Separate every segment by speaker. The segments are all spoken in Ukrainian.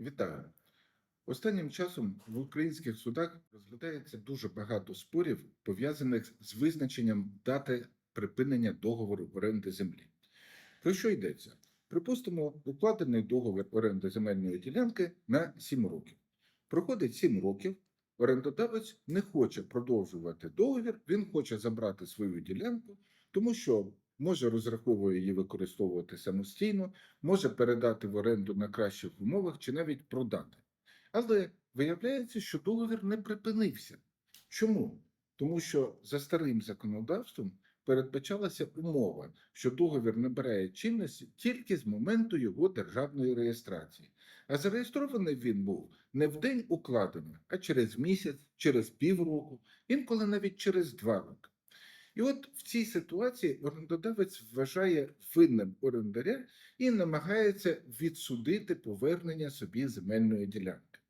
Speaker 1: Вітаю. Останнім часом в українських судах розглядається дуже багато спорів, пов'язаних з визначенням дати припинення договору оренди землі. Про що йдеться? Припустимо, укладений договір оренди земельної ділянки на 7 років. Проходить 7 років, орендодавець не хоче продовжувати договір, він хоче забрати свою ділянку, тому що може розраховує її використовувати самостійно, може передати в оренду на кращих умовах чи навіть продати. Але виявляється, що договір не припинився. Чому? Тому що за старим законодавством передбачалася умова, що договір набирає чинності тільки з моменту його державної реєстрації. А зареєстрований він був не в день укладення, а через місяць, через півроку, інколи навіть через два роки. І от в цій ситуації орендодавець вважає винним орендаря і намагається відсудити повернення собі земельної ділянки.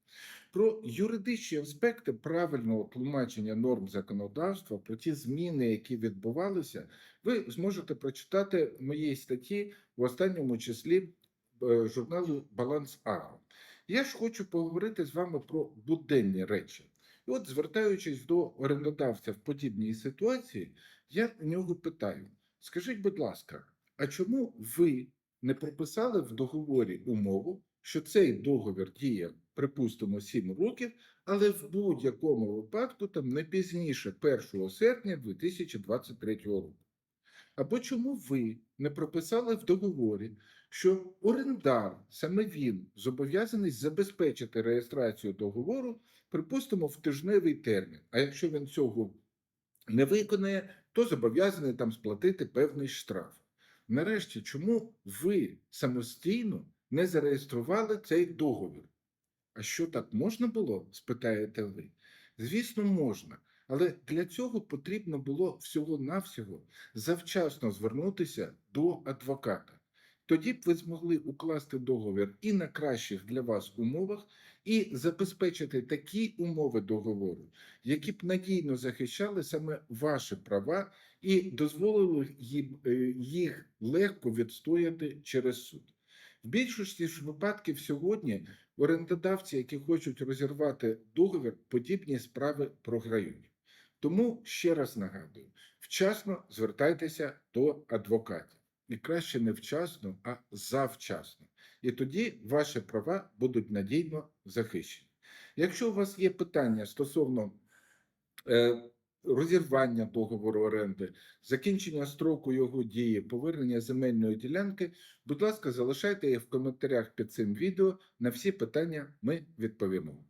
Speaker 1: Про юридичні аспекти правильного тлумачення норм законодавства, про ті зміни, які відбувалися, ви зможете прочитати в моїй статті в останньому числі е, журналу Баланс Агро. Я ж хочу поговорити з вами про буденні речі. І от, звертаючись до орендодавця в подібній ситуації, я в нього питаю: скажіть, будь ласка, а чому ви не прописали в договорі умову, що цей договір діє, припустимо, 7 років, але в будь-якому випадку там не пізніше 1 серпня 2023 року? Або чому ви не прописали в договорі, що орендар, саме він, зобов'язаний забезпечити реєстрацію договору, припустимо, в тижневий термін. А якщо він цього не виконає, то зобов'язаний там сплатити певний штраф. Нарешті, чому ви самостійно не зареєстрували цей договір? А що так можна було? спитаєте ви. Звісно, можна. Але для цього потрібно було всього-навсього завчасно звернутися до адвоката. Тоді б ви змогли укласти договір і на кращих для вас умовах, і забезпечити такі умови договору, які б надійно захищали саме ваші права і дозволили е, їх легко відстояти через суд. В більшості ж випадків сьогодні орендодавці, які хочуть розірвати договір, подібні справи програють. Тому ще раз нагадую: вчасно звертайтеся до адвокатів. І краще не вчасно, а завчасно. І тоді ваші права будуть надійно захищені. Якщо у вас є питання стосовно е, розірвання договору оренди, закінчення строку його дії, повернення земельної ділянки, будь ласка, залишайте їх в коментарях під цим відео. На всі питання ми відповімо.